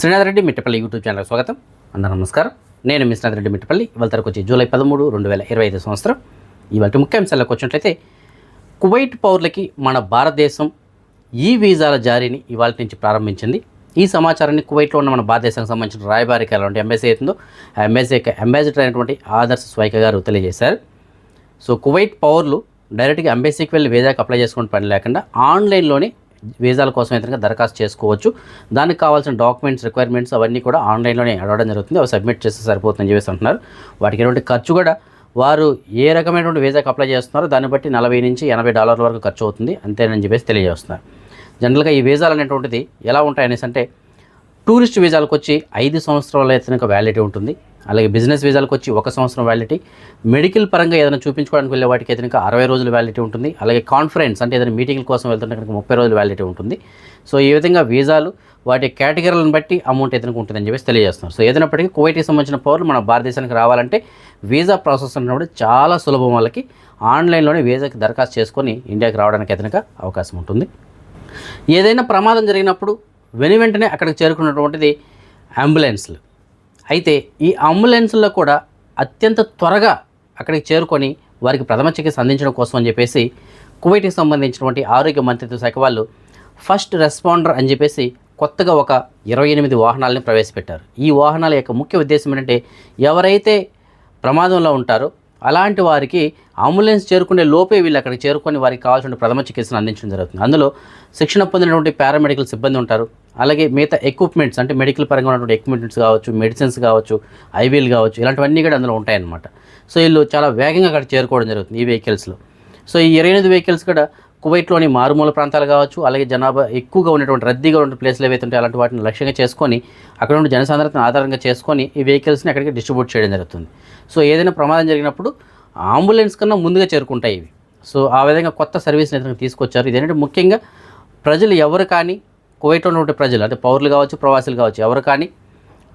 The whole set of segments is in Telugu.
శ్రీనాథ్ రెడ్డి మిట్టపల్లి యూట్యూబ్ ఛానల్ స్వాగతం. అందరూ నమస్కారం. నేను మీ రెడ్డి మిట్టపల్లి. ఇవాళ తరకు వచ్చి జూలై పదమూడు రెండు వేల ఇరవై ఐదు సంవత్సరం. ఇవాళ ముఖ్యాంశాలకు వచ్చినట్లయితే కువైట్ పౌరులకి మన భారతదేశం ఈ వీసాల జారీని ఇవాళ నుంచి ప్రారంభించింది. ఈ సమాచారాన్ని కువైట్లో ఉన్న మన భారతదేశానికి సంబంధించిన రాయబారి ఎలాంటి ఎంబసీ అవుతుందో ఆ ఎంబసీ అంబాసిడర్ అయినటువంటి ఆదర్శ స్వైక గారు తెలియజేశారు. సో కువైట్ పౌరులు డైరెక్ట్గా ఎంబసీకి వెళ్ళి వీసాకి అప్లై చేసుకునే పని లేకుండా ఆన్లైన్లోనే వీసాల కోసం అయితే దరఖాస్తు చేసుకోవచ్చు. దానికి కావాల్సిన డాక్యుమెంట్స్ రిక్వైర్మెంట్స్ అవన్నీ కూడా ఆన్లైన్లోనే అడగడం జరుగుతుంది. అవి సబ్మిట్ చేస్తే సరిపోతుందని చెప్పేసి అంటున్నారు. వాటికి ఎటువంటి ఖర్చు కూడా వారు ఏ రకమైనటువంటి వీసాకి అప్లై చేస్తున్నారో దాన్ని బట్టి నలభై నుంచి ఎనభై డాలర్ల వరకు ఖర్చు అవుతుంది. అంతేనని చెప్పేసి తెలియజేస్తున్నారు. జనరల్గా ఈ వీసాలు అనేటువంటిది ఎలా ఉంటాయనేసి అంటే టూరిస్ట్ వీజాలకు వచ్చి ఐదు సంవత్సరాల అయితే వ్యాలిడిటీ ఉంటుంది. అలాగే బిజినెస్ వీసాలకు వచ్చి ఒక సంవత్సరం వ్యాలిటీ మెడికల్ పరంగా ఏదైనా చూపించుకోవడానికి వెళ్ళే వాటికి అయితే ఇంకా అరవై రోజుల వ్యాలిడిటీ ఉంటుంది. అలాగే కాన్ఫరెన్స్ అంటే ఏదైనా మీటింగ్ల కోసం వెళ్తుంటే కనుక ముప్పై రోజుల వ్యాలిటీ ఉంటుంది. సో ఈ విధంగా వీసాలు వాటి కేటగిరీలను బట్టి అమౌంట్ ఏదైనా ఉంటుందని చెప్పేసి తెలియజేస్తున్నారు. సో ఏదైనప్పటికీ కువైట్కి సంబంధించిన పౌరులు మన భారతదేశానికి రావాలంటే వీసా ప్రాసెస్ అన్నప్పుడు చాలా సులభం వాళ్ళకి. ఆన్లైన్లోనే వీసాకి దరఖాస్తు చేసుకొని ఇండియాకి రావడానికి అయితే అవకాశం ఉంటుంది. ఏదైనా ప్రమాదం జరిగినప్పుడు వెను వెంటనే అక్కడికి చేరుకున్నటువంటిది అంబులెన్స్లు. అయితే ఈ అంబులెన్స్లో కూడా అత్యంత త్వరగా అక్కడికి చేరుకొని వారికి ప్రథమ చికిత్స అందించడం కోసం అని చెప్పేసి కువైట్కి సంబంధించినటువంటి ఆరోగ్య మంత్రిత్వ శాఖ వాళ్ళు ఫస్ట్ రెస్పాండర్ అని చెప్పేసి కొత్తగా ఒక ఇరవై ఎనిమిది వాహనాలని ప్రవేశపెట్టారు. ఈ వాహనాల యొక్క ముఖ్య ఉద్దేశం ఏంటంటే ఎవరైతే ప్రమాదంలో ఉంటారో అలాంటి వారికి అంబులెన్స్ చేరుకునే లోపే వీళ్ళు అక్కడికి చేరుకొని వారికి కావాల్సిన ప్రథమ చికిత్సను అందించడం జరుగుతుంది. అందులో శిక్షణ పొందినటువంటి పారామెడికల్ సిబ్బంది ఉంటారు. అలాగే మిగతా ఎక్విప్మెంట్స్ అంటే మెడికల్ పరంగా ఉన్నటువంటి ఎక్విప్మెంట్స్ కావచ్చు మెడిసిన్స్ కావచ్చు ఐవీలు కావచ్చు ఇలాంటివన్నీ కూడా అందులో ఉంటాయన్నమాట. సో వీళ్ళు చాలా వేగంగా అక్కడ చేరుకోవడం జరుగుతుంది ఈ వెహికల్స్లో సో ఈ ఇరవై ఎనిమిది వెహికల్స్ కూడా కువైట్లోని మారుమూల ప్రాంతాలు కావచ్చు అలాగే జనాభా ఎక్కువగా ఉన్నటువంటి రద్దీగా ఉన్న ప్లేస్లు ఏవైతే ఉంటాయి అలాంటి వాటిని లక్ష్యంగా చేసుకొని అక్కడ ఉన్న జనసాంద్రతను ఆధారంగా చేసుకొని ఈ వెహికల్స్ని అక్కడికి డిస్ట్రిబ్యూట్ చేయడం జరుగుతుంది. సో ఏదైనా ప్రమాదం జరిగినప్పుడు అంబులెన్స్ కన్నా ముందుగా చేరుకుంటాయి ఇవి. సో ఆ విధంగా కొత్త సర్వీస్ని అయితే తీసుకొచ్చారు. ఇదేంటంటే ముఖ్యంగా ప్రజలు ఎవరు కానీ కువైట్లో ఉన్నటువంటి ప్రజలు అంటే పౌరులు కావచ్చు ప్రవాసులు కావచ్చు ఎవరు కానీ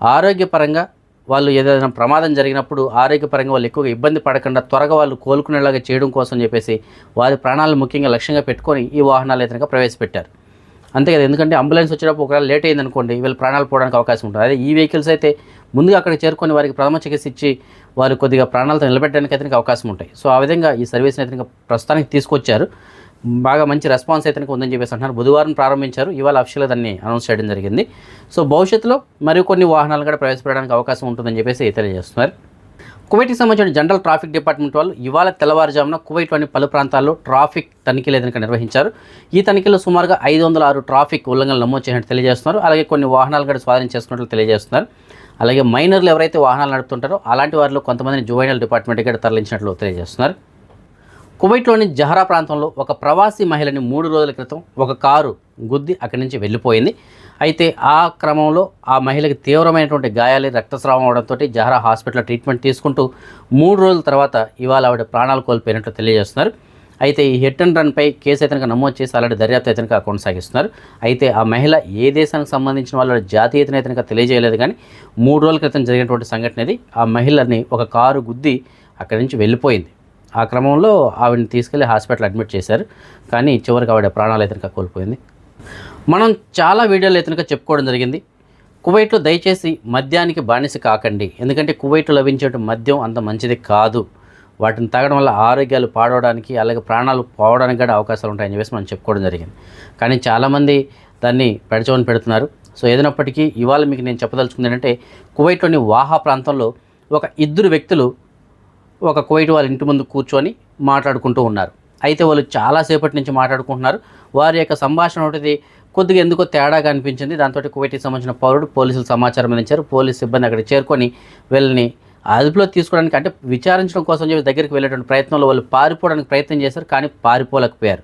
ఆరోగ్యపరంగా వాళ్ళు ఏదైనా ప్రమాదం జరిగినప్పుడు ఆరోగ్యపరంగా వాళ్ళు ఎక్కువగా ఇబ్బంది పడకుండా త్వరగా వాళ్ళు కోలుకునేలాగా చేయడం కోసం చెప్పేసి వారి ప్రాణాలను ముఖ్యంగా లక్ష్యంగా పెట్టుకొని ఈ వాహనాలు అయితే ప్రవేశపెట్టారు. అంతే కదా ఎందుకంటే అంబులెన్స్ వచ్చేటప్పుడు ఒకవేళ లేట్ అయింది అనుకోండి వీళ్ళు ప్రాణాలు పోవడానికి అవకాశం ఉంటుంది. అదే ఈ వెహికల్స్ అయితే ముందుగా అక్కడ చేరుకొని వారికి ప్రథమ చికిత్స ఇచ్చి వారు కొద్దిగా ప్రాణాలతో నిలబెట్టడానికి అయితే అవకాశం ఉంటాయి. సో ఆ విధంగా ఈ సర్వీస్ని అతనికి ప్రస్తుతానికి తీసుకొచ్చారు. బాగా మంచి రెస్పాన్స్ అయితే ఉందని చెప్పేసి అంటున్నారు. బుధవారం ప్రారంభించారు. ఇవాళ అఫిషియల్గా దాన్ని అనౌన్స్ చేయడం జరిగింది. సో భవిష్యత్తులో మరికొన్ని వాహనాలు కూడా ప్రవేశపెట్టడానికి అవకాశం ఉంటుందని చెప్పేసి తెలియజేస్తున్నారు. కువైట్కి సంబంధించిన జనరల్ ట్రాఫిక్ డిపార్ట్మెంట్ వాళ్ళు ఇవాళ తెల్లవారుజామున కువైట్లోని పలు ప్రాంతాల్లో ట్రాఫిక్ తనిఖీలు ఏదైనా నిర్వహించారు. ఈ తనిఖీలో సుమారుగా ఐదు వందల ఆరు ట్రాఫిక్ ఉల్లంఘనలు నమోదు చేసినట్టు తెలియజేస్తున్నారు. అలాగే కొన్ని వాహనాలు కూడా స్వాధీనం చేసుకున్నట్లు తెలియజేస్తున్నారు. అలాగే మైనర్లు ఎవరైతే వాహనాలు నడుపుతుంటారో అలాంటి వారిలో కొంతమందిని జువైనల్ డిపార్ట్మెంట్ కూడా తరలించినట్లు తెలియజేస్తున్నారు. కువైట్లోని జహరా ప్రాంతంలో ఒక ప్రవాసీ మహిళని మూడు రోజుల క్రితం ఒక కారు గుద్ది అక్కడి నుంచి వెళ్ళిపోయింది. అయితే ఆ క్రమంలో ఆ మహిళకి తీవ్రమైనటువంటి గాయాలు రక్తస్రావం అవడంతో జహరా హాస్పిటల్లో ట్రీట్మెంట్ తీసుకుంటూ మూడు రోజుల తర్వాత ఇవాళ ఆవిడ ప్రాణాలు కోల్పోయినట్లు తెలియజేస్తున్నారు. అయితే ఈ హిట్ అండ్ రన్పై కేసు అయితే కనుక నమోదు చేసి అలాంటి దర్యాప్తు అయితే కనుక కొనసాగిస్తున్నారు. అయితే ఆ మహిళ ఏ దేశానికి సంబంధించిన వాళ్ళ జాతీయతను అయితే కనుక తెలియజేయలేదు కానీ మూడు రోజుల క్రితం జరిగినటువంటి సంఘటన ఇది. ఆ మహిళని ఒక కారు గుద్ది అక్కడి నుంచి వెళ్ళిపోయింది. ఆ క్రమంలో ఆవిడని తీసుకెళ్ళి హాస్పిటల్ అడ్మిట్ చేశారు. కానీ చివరికి ఆవిడ ప్రాణాలు అయితే కోల్పోయింది. మనం చాలా వీడియోలు అయితే చెప్పుకోవడం జరిగింది. కువైట్లో దయచేసి మద్యానికి బానిస కాకండి. ఎందుకంటే కువైట్లో లభించే మద్యం అంత మంచిది కాదు. వాటిని తాగడం వల్ల ఆరోగ్యాలు పాడవడానికి అలాగే ప్రాణాలు పోవడానికి కూడా అవకాశాలు ఉంటాయని చెప్పేసి మనం చెప్పుకోవడం జరిగింది. కానీ చాలామంది దాన్ని పెడచవని పెడుతున్నారు. సో ఏదైనప్పటికీ ఇవాళ మీకు నేను చెప్పదలుచుకుంది ఏంటంటే కువైట్లోని వాహా ప్రాంతంలో ఒక ఇద్దరు వ్యక్తులు ఒక కోయిట్ వాళ్ళ ఇంటి ముందు కూర్చొని మాట్లాడుకుంటూ ఉన్నారు. అయితే వాళ్ళు చాలాసేపటి నుంచి మాట్లాడుకుంటున్నారు. వారి యొక్క సంభాషణ ఒకటి కొద్దిగా ఎందుకో తేడాగా అనిపించింది. దాంతో కువైట్కి సంబంధించిన పౌరుడు పోలీసులు సమాచారం అందించారు. పోలీసు సిబ్బంది అక్కడ చేరుకొని వీళ్ళని అదుపులో తీసుకోవడానికి అంటే విచారించడం కోసం చెప్పి దగ్గరికి వెళ్ళేటువంటి ప్రయత్నంలో వాళ్ళు పారిపోవడానికి ప్రయత్నం చేశారు. కానీ పారిపోలేకపోయారు.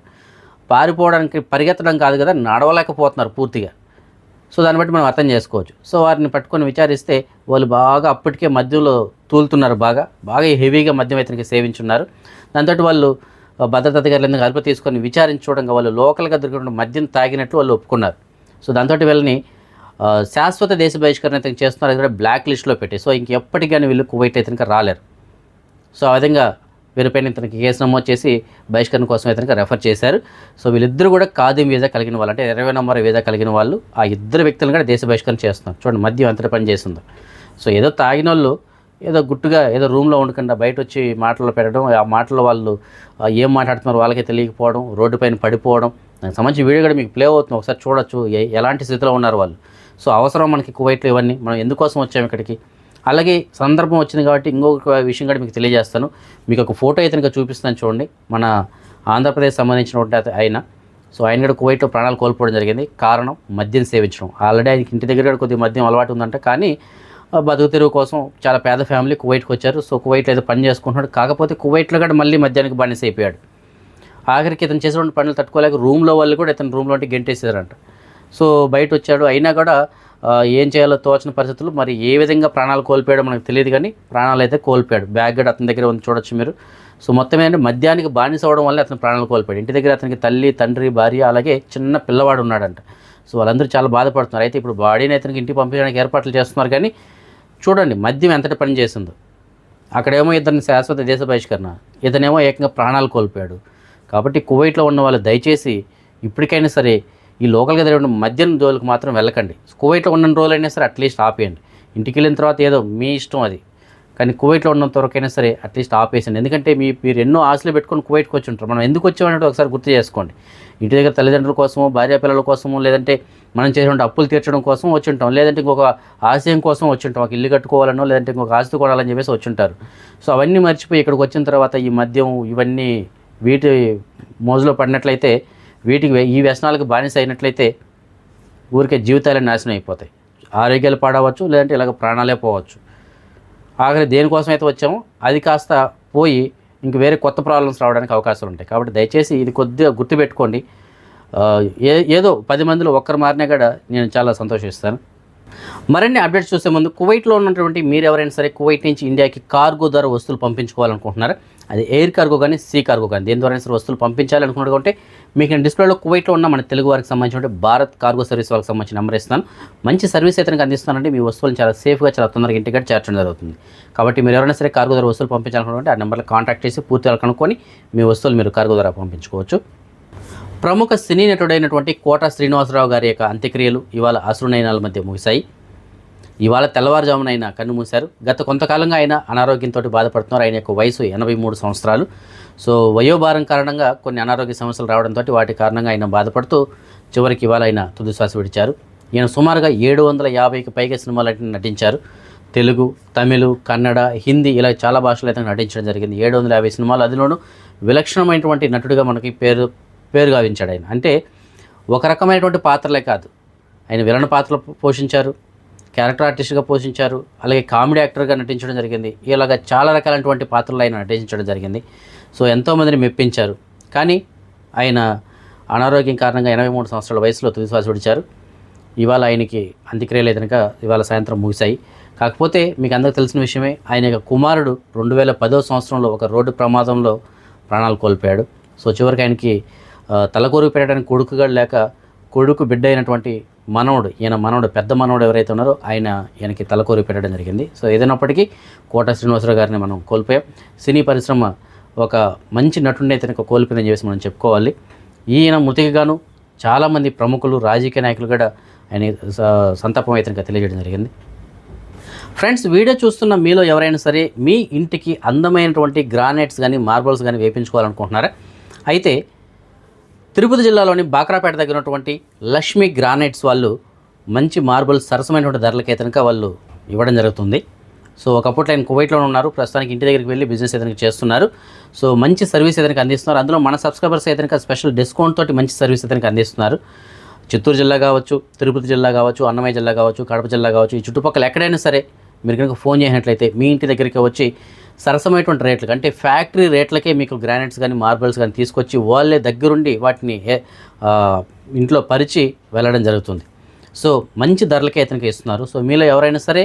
పారిపోవడానికి పరిగెత్తడం కాదు కదా నడవలేకపోతున్నారు పూర్తిగా. సో దాన్ని బట్టి మనం అర్థం చేసుకోవచ్చు. సో వారిని పట్టుకొని విచారిస్తే వాళ్ళు బాగా అప్పటికే మధ్యలో తూలుతున్నారు బాగా. బాగా హెవీగా మద్యం ఇతనికి సేవించున్నారు. దాంతో వాళ్ళు భద్రతా అధికారులు ఎందుకు అదుపు తీసుకొని విచారించి వాళ్ళు లోకల్గా దొరికిన మద్యం తాగినట్లు వాళ్ళు ఒప్పుకున్నారు. సో దాంతో వీళ్ళని శాశ్వత దేశ బహిష్కరణ అయితే చేస్తున్నారు. కూడా బ్లాక్ లిస్ట్లో పెట్టి సో ఇంకెప్పటికీ కానీ వీళ్ళు కువైట్ అయితే రాలేరు. సో ఆ విధంగా వీరిపైన ఇతనికి కేసు నమోదు చేసి బహిష్కరణ కోసం ఇతనికి రెఫర్ చేశారు. సో వీళ్ళిద్దరు కూడా ఖాదీం వీజా కలిగిన వాళ్ళు. అంటే ఇరవై నంబర్ వీజా కలిగిన వాళ్ళు. ఆ ఇద్దరు వ్యక్తులను కూడా దేశ బహిష్కరణ చేస్తున్నారు. చూడండి మద్యం ఎంత పని చేసిందో సో ఏదో తాగిన వాళ్ళు ఏదో గుట్టుగా ఏదో రూమ్లో ఉండకుండా బయట వచ్చి మాటలు పెట్టడం ఆ మాటలు వాళ్ళు ఏం మాట్లాడుతున్నారు వాళ్ళకే తెలియకపోవడం రోడ్డు పైన పడిపోవడం. దానికి సంబంధించి వీడియో కూడా మీకు ప్లే అవుతుంది ఒకసారి చూడొచ్చు ఏ- ఎలాంటి స్థితిలో ఉన్నారు వాళ్ళు. సో అవసరం మనకి కువైట్లో ఇవన్నీ. మనం ఎందుకోసం వచ్చాము ఇక్కడికి? అలాగే సందర్భం వచ్చింది కాబట్టి ఇంకొక విషయం కూడా మీకు తెలియజేస్తాను. మీకు ఒక ఫోటో అయితే ఇంకా చూపిస్తాను చూడండి. మన ఆంధ్రప్రదేశ్ సంబంధించినటువంటి ఆయన. సో ఆయన కూడా కువైట్లో ప్రాణాలు కోల్పోవడం జరిగింది. కారణం మద్యం సేవించడం. ఆల్రెడీ ఆయనకి ఇంటి దగ్గర కూడా కొద్దిగా మద్యం అలవాటు ఉందంట. కానీ బతుకు తెరువు కోసం చాలా పేద ఫ్యామిలీ కువైట్కి వచ్చారు. సో కువైట్లో ఏదో పని చేసుకుంటున్నాడు. కాకపోతే కువైట్లో కూడా మళ్ళీ మద్యానికి బానిస అయిపోయాడు. ఆఖరికి ఇతను చేసినటువంటి పనులు తట్టుకోలేక రూమ్లో వాళ్ళు కూడా ఇతను రూమ్లో అంటే గెంటేసారంట సో బయట వచ్చాడు. అయినా కూడా ఏం చేయాలో తోచిన పరిస్థితులు మరి ఏ విధంగా ప్రాణాలు కోల్పోయాడో మనకు తెలియదు కానీ ప్రాణాలు అయితే కోల్పోయాడు. బ్యాగ్ కూడా అతని దగ్గర ఉంది చూడొచ్చు మీరు. సో మొత్తం ఏంటంటే మద్యానికి బానిస అవడం వల్ల అతను ప్రాణాలు కోల్పోయాడు. ఇంటి దగ్గర అతనికి తల్లి తండ్రి భార్య అలాగే చిన్న పిల్లవాడు ఉన్నాడంట. సో వాళ్ళందరూ చాలా బాధపడుతున్నారు. అయితే ఇప్పుడు బాడీని అతనికి ఇంటికి పంపించడానికి ఏర్పాట్లు చేస్తున్నారు కానీ చూడండి మద్యం ఎంతటి పని చేసిందో. అక్కడేమో ఇతని శాశ్వత దేశ బహిష్కరణ. ఇతనేమో ఏకంగా ప్రాణాలు కోల్పోయాడు. కాబట్టి కువైట్లో ఉన్న వాళ్ళు దయచేసి ఇప్పటికైనా సరే ఈ లోకల్గా జరిగిన మద్యం జోలికి మాత్రం వెళ్ళకండి. కువైట్లో ఉన్న రోజులైనా సరే అట్లీస్ట్ ఆపేయండి. ఇంటికి వెళ్ళిన తర్వాత ఏదో మీ ఇష్టం అది. కానీ కువైట్లో ఉన్నంత వరకైనా సరే అట్లీస్ట్ ఆపేసండి. ఎందుకంటే మీ మీరు ఎన్నో ఆశలు పెట్టుకొని కువైట్కి వచ్చి ఉంటారు మనం ఎందుకు వచ్చామనేది ఒకసారి గుర్తు చేసుకోండి. ఇంటి దగ్గర తల్లిదండ్రుల కోసమో భార్య పిల్లల కోసమో లేదంటే మనం చేసిన అప్పులు తీర్చడం కోసం వచ్చి ఉంటాం లేదంటే ఇంకొక ఆశయం కోసం వచ్చి ఉంటాం ఒక ఇల్లు కట్టుకోవాలనో లేదంటే ఇంకొక ఆస్తి కొనాలని చెప్పేసి వచ్చి ఉంటారు సో అవన్నీ మర్చిపోయి ఇక్కడికి వచ్చిన తర్వాత ఈ మద్యం ఇవన్నీ వీటి మోజులో పడినట్లయితే వీటికి ఈ వ్యసనాలకు బానిస అయినట్లయితే ఊరికే జీవితాలే నాశనం అయిపోతాయి. ఆరోగ్యాలు పాడవచ్చు లేదంటే ఇలాగ ప్రాణాలే పోవచ్చు. ఆఖరి దేనికోసం అయితే వచ్చామో అది కాస్త పోయి ఇంక వేరే కొత్త ప్రాబ్లమ్స్ రావడానికి అవకాశాలు ఉంటాయి. కాబట్టి దయచేసి ఇది కొద్దిగా గుర్తుపెట్టుకోండి. ఏ ఏదో పది మందిలో ఒక్కరు మారినా కూడా నేను చాలా సంతోషిస్తాను. మరిన్ని అప్డేట్స్ చూసే ముందు కువైట్లో ఉన్నటువంటి మీరు ఎవరైనా సరే కువైట్ నుంచి ఇండియాకి కార్గో ద్వారా వస్తువులు పంపించుకోవాలనుకుంటున్నారు? అది ఎయిర్ కార్గో కానీ సీ కార్గో కానీ దేని ద్వారా సరే వస్తువులు పంపించాలనుకుంటే మీకు నేను డిస్ప్లేలో కువైట్లో ఉన్న మన తెలుగు వారికి సంబంధించిన భారత్ కార్గో సర్వీస్ వాళ్ళకి సంబంధించిన నెంబర్ ఇస్తాను మంచి సర్వీస్ అయితే అందిస్తానంటే మీ వస్తువులను చాలా సేఫ్గా చాలా తొందరగా ఇంటికి చేర్చడం జరుగుతుంది. కాబట్టి మీరు ఎవరైనా సరే కార్గో ద్వారా వస్తువులు పంపించాలనుకుంటే ఆ నెంబర్లో కాంటాక్ట్ చేసి పూర్తిగా కనుక్కొని మీ వస్తువులు మీరు కార్గో ద్వారా పంపించుకోవచ్చు. ప్రముఖ సినీ నటుడైనటువంటి కోట శ్రీనివాసరావు గారి యొక్క అంత్యక్రియలు ఇవాళ అసురునయనాల మధ్య ముగిశాయి. ఇవాళ తెల్లవారుజామున ఆయన కన్ను మూశారు. గత కొంతకాలంగా ఆయన అనారోగ్యంతో బాధపడుతున్నారు. ఆయన యొక్క వయసు ఎనభై మూడు సంవత్సరాలు. సో వయోభారం కారణంగా కొన్ని అనారోగ్య సమస్యలు రావడంతో వాటి కారణంగా ఆయన బాధపడుతూ చివరికి ఇవాళ ఆయన తుదిశ్వాస విడిచారు. ఈయన సుమారుగా ఏడు వందల యాభైకి పైగా సినిమాలు నటించారు. తెలుగు తమిళ కన్నడ హిందీ ఇలా చాలా భాషలు అయితే నటించడం జరిగింది. ఏడు వందల యాభై సినిమాలు అందులోనూ విలక్షణమైనటువంటి నటుడిగా మనకి పేరు పేరు గావించాడు ఆయన. అంటే ఒక రకమైనటువంటి పాత్రలే కాదు. ఆయన విలన పాత్రలు పోషించారు. క్యారెక్టర్ ఆర్టిస్ట్గా పోషించారు. అలాగే కామెడీ యాక్టర్గా నటించడం జరిగింది. ఇలాగ చాలా రకాలైనటువంటి పాత్రలు ఆయన నటించడం జరిగింది. సో ఎంతోమందిని మెప్పించారు. కానీ ఆయన అనారోగ్యం కారణంగా ఎనభై మూడు సంవత్సరాల వయసులో తుదిశ్వాస విడిచారు. ఇవాళ ఆయనకి అంత్యక్రియలు కనుక ఇవాళ సాయంత్రం ముగిశాయి. కాకపోతే మీకు అందరికీ తెలిసిన విషయమే ఆయన యొక్క కుమారుడు రెండు వేల పదో సంవత్సరంలో ఒక రోడ్డు ప్రమాదంలో ప్రాణాలు కోల్పోయాడు. సో చివరికి ఆయనకి ఆ, పెరగడానికి పెట్టడానికి కొడుకుగా లేక కొడుకు బిడ్డ అయినటువంటి మనవడు ఈయన మనవడు పెద్ద మనవడు ఎవరైతే ఉన్నారో ఆయన ఈయనకి తలకూరి పెట్టడం జరిగింది. సో ఏదైనప్పటికీ కోట శ్రీనివాసరావు గారిని మనం కోల్పోయాం. సినీ పరిశ్రమ ఒక మంచి నటుడిని అయితే కనుక కోల్పోయిందని చెప్పేసి మనం చెప్పుకోవాలి. ఈయన మృతికి గాను చాలామంది ప్రముఖులు రాజకీయ నాయకులు కూడా ఆయన స- సంతాపం అయితే కనుక తెలియజేయడం జరిగింది. ఫ్రెండ్స్ వీడియో చూస్తున్న మీలో ఎవరైనా సరే మీ ఇంటికి అందమైనటువంటి గ్రానైట్స్ కానీ మార్బల్స్ కానీ వేయించుకోవాలనుకుంటున్నారా అయితే తిరుపతి జిల్లాలోని బాక్రాపేట దగ్గర ఉన్నటువంటి లక్ష్మీ గ్రానైట్స్ వాళ్ళు మంచి మార్బుల్ సరసమైనటువంటి ధరలకి కనుక వాళ్ళు ఇవ్వడం జరుగుతుంది. సో ఒకప్పట్లో ఆయన కువైట్లో ఉన్నారు. ప్రస్తుతానికి ఇంటి దగ్గరికి వెళ్ళి బిజినెస్ ఏదైనా చేస్తున్నారు. సో మంచి సర్వీస్ ఏదైనా అందిస్తున్నారు. అందులో మన సబ్స్క్రైబర్స్ ఏదైనా స్పెషల్ డిస్కౌంట్ తోటి మంచి సర్వీస్ ఏదైనా అందిస్తున్నారు. చిత్తూరు జిల్లా కావచ్చు తిరుపతి జిల్లా కావచ్చు అన్నమయ్య జిల్లా కావచ్చు కడప జిల్లా కావచ్చు ఈ చుట్టుపక్కల ఎక్కడైనా సరే మీరు కనుక ఫోన్ చేసినట్లయితే మీ ఇంటి దగ్గరికి వచ్చి సరసమైనటువంటి రేట్లకు అంటే ఫ్యాక్టరీ రేట్లకే మీకు గ్రానైట్స్ కానీ మార్బల్స్ కానీ తీసుకొచ్చి వాళ్ళే దగ్గరుండి వాటిని ఇంట్లో పరిచి వెళ్ళడం జరుగుతుంది. సో మంచి ధరలకే ఇతనికి ఇస్తున్నారు. సో మీలో ఎవరైనా సరే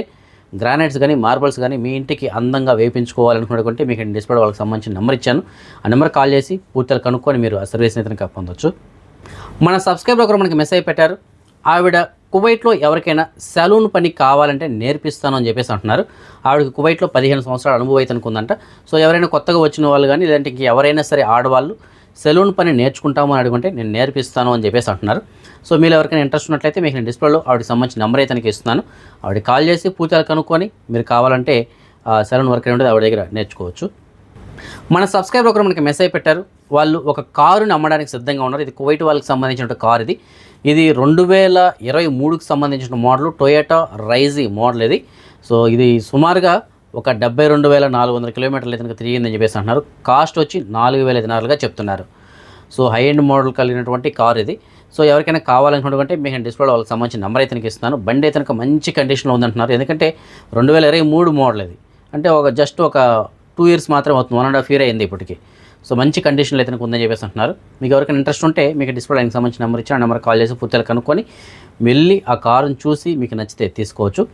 గ్రానైట్స్ కానీ మార్బల్స్ కానీ మీ ఇంటికి అందంగా వేయించుకోవాలనుకుంటే మీకు డిస్ప్లే వాళ్ళకి సంబంధించిన నెంబర్ ఇచ్చాను. ఆ నెంబర్ కాల్ చేసి పూర్తిగా కనుక్కొని మీరు ఆ సర్వీస్ని ఇతనికి పొందొచ్చు. మన సబ్స్క్రైబర్ ఒకరు మనకి మెసేజ్ పెట్టారు. ఆవిడ కువైట్లో ఎవరికైనా సెలూన్ పని కావాలంటే నేర్పిస్తాను అని చెప్పేసి అంటున్నారు. ఆవిడకి కువైట్లో పదిహేను సంవత్సరాల అనుభవం అయితే అనుకుందంట సో ఎవరైనా కొత్తగా వచ్చిన వాళ్ళు కానీ లేదంటే ఎవరైనా సరే ఆడవాళ్ళు సెలూన్ పని నేర్చుకుంటాము అని అడుగుంటే నేను నేర్పిస్తాను అని చెప్పేసి అంటున్నారు. సో మీరు ఎవరికైనా ఇంట్రెస్ట్ ఉన్నట్లయితే మీకు నేను డిస్ప్లేలో ఆవిడకి సంబంధించిన నెంబర్ అయితే తనకి ఇస్తున్నాను. ఆవిడ కాల్ చేసి పూర్తిగా కనుక్కొని మీరు కావాలంటే సెలూన్ వర్క్ అనేది ఆవిడ దగ్గర నేర్చుకోవచ్చు. మన సబ్స్క్రైబర్ ఒకరు మనకి మెసేజ్ పెట్టారు. వాళ్ళు ఒక కారుని అమ్మడానికి సిద్ధంగా ఉన్నారు. ఇది కువైట్ వాళ్ళకి సంబంధించిన కార్ ఇది. ఇది రెండు వేల ఇరవై మూడుకు సంబంధించిన మోడల్. టొయోటా రైజీ మోడల్ ఇది. సో ఇది సుమారుగా ఒక డెబ్బై రెండు వేల నాలుగు వందల కిలోమీటర్లు అయితే తిరిగిందని చెప్పేసి అంటున్నారు. కాస్ట్ వచ్చి నాలుగు వేల ఐదున్నరలుగా చెప్తున్నారు. సో హై ఎండ్ మోడల్ కలిగినటువంటి కార్ ఇది. సో ఎవరికైనా కావాలనుకుంటే మీకు డిస్ప్లే వాళ్ళకి సంబంధించిన నెంబర్ అయితే ఇస్తున్నాను. బండి అయితే మంచి కండిషన్లో ఉందంటున్నారు. ఎందుకంటే రెండు వేల ఇరవై మూడు మోడల్ ఇది. అంటే ఒక జస్ట్ ఒక టూ ఇయర్స్ మాత్రమే అవుతుంది. వన్ అండ్ హాఫ్ ఇయర్ అయింది ఇప్పటికి. సో మంచి కండిషన్లో అయితే ఉందని చెప్పేసి అంటున్నారు. మీకు ఎవరికైనా ఇంట్రెస్ట్ ఉంటే మీకు డిస్ప్లే ఆయనకి సంబంధించిన నెంబర్ ఇచ్చి ఆ నెంబర్ కాల్ చేసి పూర్తిగా కనుక్కొని వెళ్ళి ఆ కారుని చూసి మీకు నచ్చితే తీసుకోవచ్చు.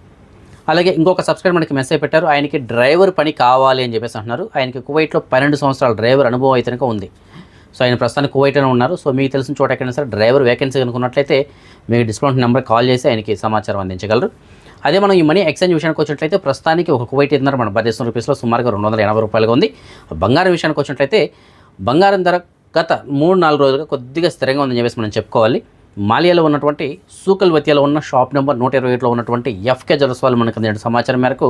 అలాగే ఇంకొక సబ్స్క్రైబర్ మనకి మెసేజ్ పెట్టారు ఆయనకి డ్రైవర్ పని కావాలి అని చెప్పేసి అంటున్నారు. ఆయనకి కువైట్లో పన్నెండు సంవత్సరాల డ్రైవర్ అనుభవం అయితే ఉంది. సో ఆయన ప్రస్తుతానికి కువైట్లోనే ఉన్నారు. సో మీకు తెలిసిన చోట ఎక్కడైనా సరే డ్రైవర్ వేకెన్సీ కనుకున్నట్లయితే మీకు డిస్కౌంట్ నెంబర్ కాల్ చేసి ఆయనకి సమాచారం అందించగలరు. అదే మనం ఈ మనీ ఎక్స్చేంజ్ విషయానికి వచ్చినట్లయితే ప్రస్తుతానికి ఒక కువైట్ ఇద్దరు మన భారతదేశం రూపీస్లో సుమారుగా రెండు వందల ఎనభై రూపాయలుగా ఉంది. బంగారం విషయానికి వచ్చినట్లయితే బంగారం ధర గత మూడు నాలుగు రోజులుగా కొద్దిగా స్థిరంగా ఉందని చెప్పేసి మనం చెప్పుకోవాలి. మాలియాలో ఉన్నటువంటి సూకల్వతియాలో ఉన్న షాప్ నెంబర్ నూట ఇరవై ఏడులో ఉన్నటువంటి ఎఫ్కే జ్యువెల్స్ మనకు అందిన సమాచారం మేరకు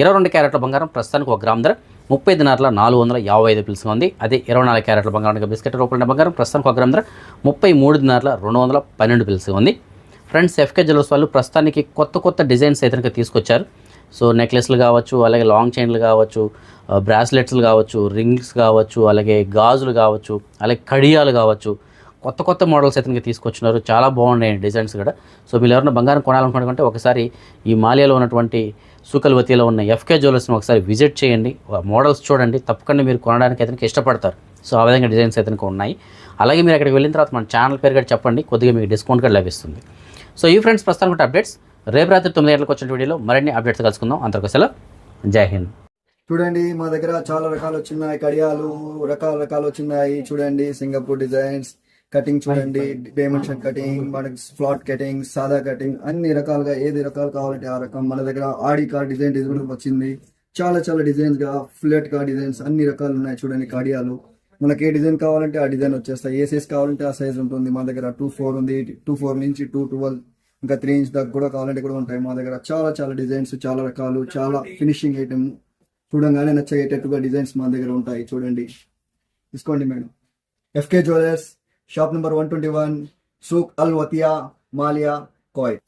ఇరవై రెండు క్యారెట్ల బంగారం ప్రస్తుతానికి ఒక గ్రామ్ ధర ముప్పై దినార్ల నాలుగు వందల యాభై ఐదు పిలుసుగా ఉంది. అదే ఇరవై నాలుగు క్యారెట్ల బంగారం బిస్కెట్ రూపాయల బంగారం ప్రస్తుతానికి ఒక గ్రామ్ ధర ముప్పై మూడు దినార్ల రెండు వందల పన్నెండు పిలుసుగా ఉంది. ఫ్రెండ్స్ ఎఫ్కే జ్యువెల్స్ వాళ్ళు ప్రస్తుతానికి కొత్త కొత్త డిజైన్స్ అయితే తీసుకొచ్చారు. సో నెక్లెస్లు కావచ్చు అలాగే లాంగ్ చైన్లు కావచ్చు uh, బ్రాస్లెట్స్లు కావచ్చు రింగ్స్ కావచ్చు అలాగే గాజులు కావచ్చు అలాగే కడియాలు కావచ్చు. కొత్త కొత్త మోడల్స్ అయితే తీసుకొచ్చినారు చాలా బాగున్నాయి డిజైన్స్ కూడా. సో మీరు ఎవరైనా బంగారం కొనాలనుకుంటే ఒకసారి ఈ మాలియాలో ఉన్నటువంటి సుకల్వతిలో ఉన్న ఎఫ్కే జ్యువెలర్స్ని ఒకసారి విజిట్ చేయండి. మోడల్స్ చూడండి. తప్పకుండా మీరు కొనడానికి అయితే ఇష్టపడతారు. సో ఆ విధంగా డిజైన్స్ అయితే ఉన్నాయి. అలాగే మీరు అక్కడికి వెళ్ళిన తర్వాత మన ఛానల్ పేరు కూడా చెప్పండి. కొద్దిగా మీకు డిస్కౌంట్ కూడా లభిస్తుంది. సో ఈ ఫ్రెండ్స్ ప్రస్తుతానికి అప్డేట్స్ రేపు రాత్రి తొమ్మిది గంటలకు వచ్చిన వీడియోలో మరిన్ని అప్డేట్స్ కలుసుకుందాం. అంతకు సెలవు. జై హింద్. చూడండి మా దగ్గర చాలా రకాలు వచ్చినాయి కడియాలు రకాల రకాలు వచ్చినాయి చూడండి సింగపూర్ డిజైన్స్ కటింగ్ చూడండి డైమెన్షన్ కటింగ్ మనకి ఫ్లాట్ కటింగ్ సాదా కటింగ్ అన్ని రకాలుగా ఏది రకాలు కావాలంటే ఆ రకం. మన దగ్గర ఆడి కార్ డిజైన్ డిజైన్ వచ్చింది. చాలా చాలా డిజైన్స్గా ఫ్లెట్ కా డిజైన్స్ అన్ని రకాలు ఉన్నాయి. చూడండి కడియాలు. మనకి ఏ డిజైన్ కావాలంటే ఆ డిజైన్ వచ్చేస్తాయి. ఏ సైజ్ కావాలంటే ఆ సైజ్ ఉంటుంది. మా దగ్గర టూ ఫోర్ ఉంది టూ ఫోర్ నుంచి టూ ట్వెల్వ్ ఇంకా త్రీ ఇంచ్ దాకా కూడా కావాలంటే కూడా ఉంటాయి. మా దగ్గర చాలా చాలా డిజైన్స్ చాలా రకాలు చాలా ఫినిషింగ్ ఐటమ్ చూడంగానే నచ్చేటట్టుగా డిజైన్స్ మా దగ్గర ఉంటాయి. చూడండి. తీసుకోండి madam. FK jewellers shop number one twenty one souk al వతియా Malia కోయ్